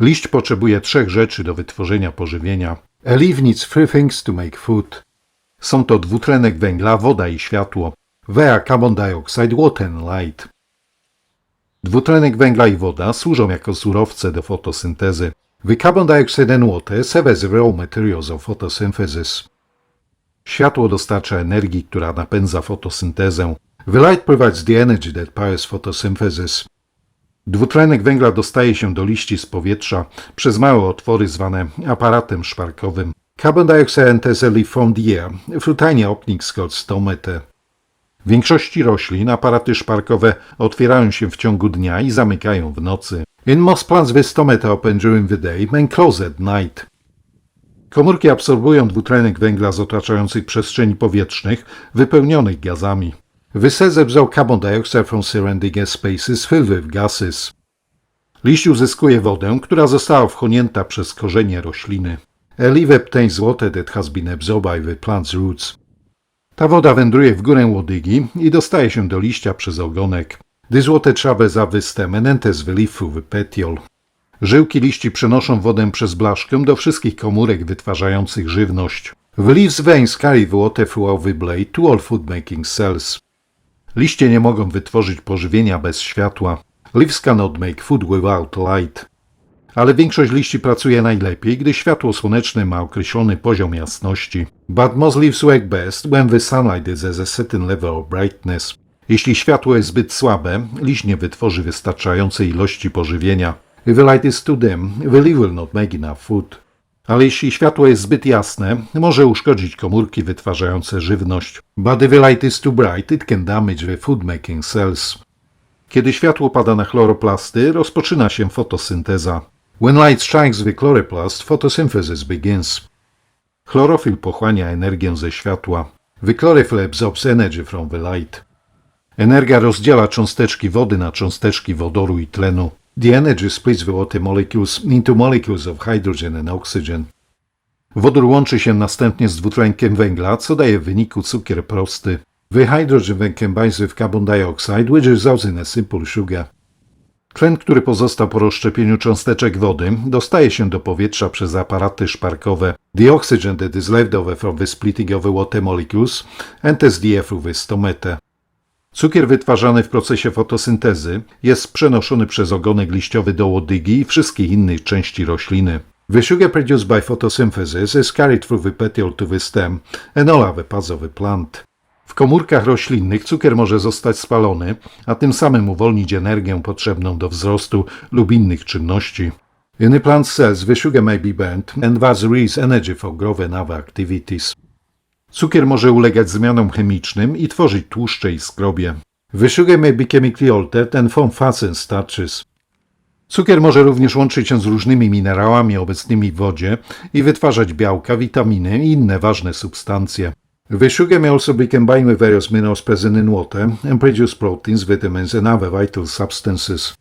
Liść potrzebuje trzech rzeczy do wytworzenia pożywienia. A leaf needs three things to make food. Są to dwutlenek węgla, woda i światło. Are carbon dioxide, water and light. Dwutlenek węgla i woda służą jako surowce do fotosyntezy. The carbon dioxide and water serve as raw materials of photosynthesis. Światło dostarcza energii, która napędza fotosyntezę. The light provides the energy that powers photosynthesis. Dwutlenek węgla dostaje się do liści z powietrza przez małe otwory zwane aparatem szparkowym. Carbon dioxide through tiny openings called stomata. W większości roślin aparaty szparkowe otwierają się w ciągu dnia i zamykają w nocy. In most plants the stomata open during the day and close at night. Komórki absorbują dwutlenek węgla z otaczających przestrzeni powietrznych wypełnionych gazami. The cells absorb carbon dioxide from surrounding spaces filled with gases. Liść uzyskuje wodę, która została wchłonięta przez korzenie rośliny. A leaf obtains water that has been absorbed by the plant's roots. Ta woda wędruje w górę łodygi i dostaje się do liścia przez ogonek. This water travels up the stem and enters the leaf through the petiole. Żyłki liści przenoszą wodę przez blaszkę do wszystkich komórek wytwarzających żywność. The leaves veins carry the water throughout the blade to all food-making cells. Liście nie mogą wytworzyć pożywienia bez światła. Leaves cannot make food without light. Ale większość liści pracuje najlepiej, gdy światło słoneczne ma określony poziom jasności. But most leaves work best when the sunlight is at a certain level of brightness. Jeśli światło jest zbyt słabe, liść nie wytworzy wystarczającej ilości pożywienia. If the light is too dim, the leaf will not make enough food. Ale jeśli światło jest zbyt jasne, może uszkodzić komórki wytwarzające żywność. But the light is too bright, it can damage the food-making cells. Kiedy światło pada na chloroplasty, rozpoczyna się fotosynteza. When light strikes the chloroplast, photosynthesis begins. Chlorofil pochłania energię ze światła. The chlorophyll absorbs energy from the light. Energia rozdziela cząsteczki wody na cząsteczki wodoru i tlenu. The energy splits the water molecules into molecules of hydrogen and oxygen. Wodór łączy się następnie z dwutlenkiem węgla, co daje w wyniku cukier prosty. The hydrogen then combines with carbon dioxide, which results in a simple sugar. Tlen, który pozostał po rozszczepieniu cząsteczek wody, dostaje się do powietrza przez aparaty szparkowe. The oxygen that is left over from the splitting of the water molecules enters the air through the stomata. Cukier wytwarzany w procesie fotosyntezy jest przenoszony przez ogonek liściowy do łodygi i wszystkich innych części rośliny. The sugar produced by photosynthesis is carried through the petiole to the stem and all the plant. W komórkach roślinnych cukier może zostać spalony, a tym samym uwolnić energię potrzebną do wzrostu lub innych czynności. In the plant cells, the sugar may be burnt and thus release energy for growth and other activities. Cukier może ulegać zmianom chemicznym i tworzyć tłuszcze i skrobie. Sugar may be chemically altered and form and starches. Cukier może również łączyć się z różnymi minerałami obecnymi w wodzie i wytwarzać białka, witaminy i inne ważne substancje. Sugar may also be combined with various minerals present in water and produce proteins, vitamins and other vital substances.